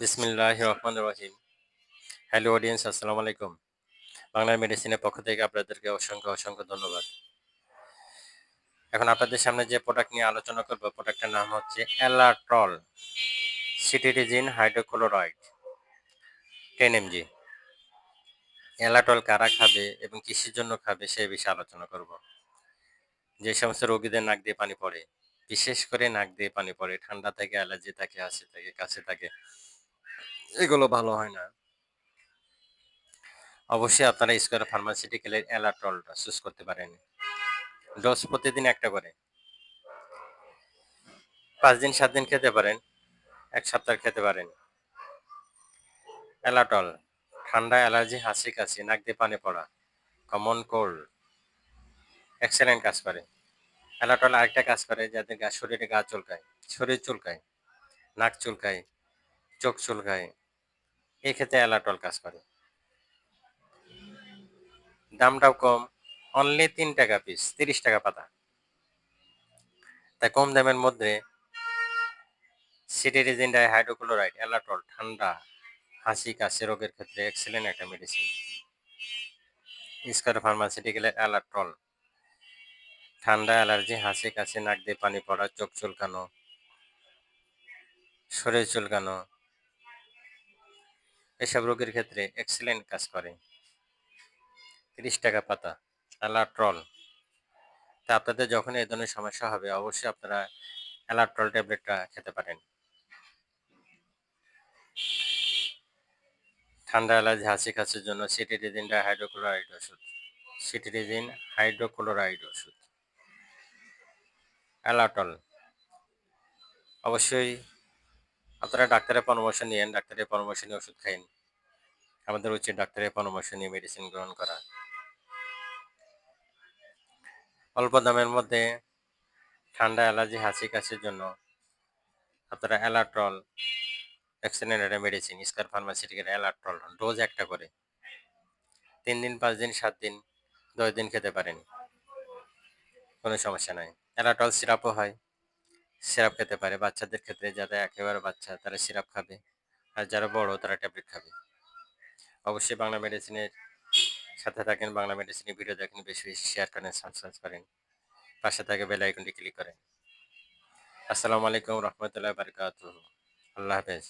বিসমিল্লাহ রহমান রহিম hello audience আসসালামু আলাইকুম। বাংলা মেডিসিনের পক্ষ থেকে আপনাদেরকে অসংখ্য অসংখ্য ধন্যবাদ। এখন আপনাদের সামনে যে প্রোডাক্ট নিয়ে আলোচনা করব প্রোডাক্টের নাম হচ্ছে Alatrol cetirizine hydrochloride ten mg Alatrol কারা খাবে এবং কিসের জন্য খাবে সে বিষয়ে আলোচনা করব। যে সমস্ত রোগীদের নাক দিয়ে পানি পড়ে, বিশেষ করে নাক দিয়ে পানি পড়ে, ঠান্ডা থেকে, অ্যালার্জি থাকে, হাসি থাকে কাছে থাকে এগুলো ভালো হয় না। অবশ্যই আপনারা স্কোয়ার ফার্মাসিউটিক্যালের অ্যালাট্রলটা চুজ করতে পারেন। ডোজ প্রতিদিন একটা করে। পাঁচ দিন, সাত দিন খেতে পারেন। এক সপ্তাহ খেতে পারেন। অ্যালাটল ঠান্ডা, অ্যালার্জি, হাসি কাশি, নাক দিয়ে পানি পড়া কমন কোল্ড এক্সেলেন্ট কাজ করে। অ্যালাটল আরেকটা কাজ করে যাদের শরীরে গা চুলকায়, শরীর চুলকায়, নাক চুলকায়, চোখ চুলকায় এই ক্ষেত্রে অ্যালাটল কাজ করে। দামটাও কম অনলি তিন টাকা পিস তিরিশ টাকা পাতা। তাই কম দামের মধ্যে সিটিরিজিন ডাই হাইড্রোক্লোরাইড, অ্যালাটল, ঠান্ডা, হাসি কাশি রোগের ক্ষেত্রে এক্সেলেন্ট একটা মেডিসিন স্কোয়ার ফার্মাসিউটিক্যালের অ্যালাট্রল ঠান্ডা, অ্যালার্জি, হাসি কাশি, নাক দিয়ে পানি পড়া, চোখ চুলকানো, শরীর চুলকানো এসব রোগের ক্ষেত্রে এক্সেলেন্ট কাজ করে। তিরিশ টাকা পাতা অ্যালাট্রল তা আপনাদের যখন এই ধরনের সমস্যা হবে, অবশ্যই আপনারা অ্যালাট্রল ট্যাবলেটটা খেতে পারেন। ঠান্ডা অ্যালার্জি হাসি কাশির জন্য সিটিরিজিন হাইড্রোক্লোরাইড ওষুধ। সিটিরিজিন হাইড্রোক্লোরাইড ওষুধ। অ্যালাটল অবশ্যই আপনারা ডাক্তারের পরামর্শ নিয়েন, ডাক্তারের পরামর্শ নিয়ে ওষুধ খাইন। আমাদের উচিত ডাক্তারের পরামর্শ নিয়ে মেডিসিন গ্রহণ করা। অল্প দামের মধ্যে ঠান্ডা অ্যালার্জি, হাসি কাশির জন্য আপনারা অ্যালাট্রল একটা medicine Square pharmaceutical Alatrol dose একটা করে। তিন দিন, পাঁচ দিন, সাত দিন, দশ দিন খেতে পারেন। কোনো সমস্যা নাই। অ্যালাটল সিরাপও হয়। সিরাপ খেতে পারে। বাচ্চাদের ক্ষেত্রে যারা একেবারে বাচ্চা, তারা সিরাপ খাবে। আর যারা বড়, তারা ট্যাবলেট খাবে। অবশ্যই বাংলা মেডিসিনের সাথে থাকেন, বাংলা মেডিসিনের ভিডিও দেখেন, বেশি বেশি শেয়ার করেন সাবস্ক্রাইব করেন। পাশে থাকে বেল আইকনটি ক্লিক করেন। আসসালামু আলাইকুম রহমতুল্লাহ বারকাত আল্লাহ হাফেজ।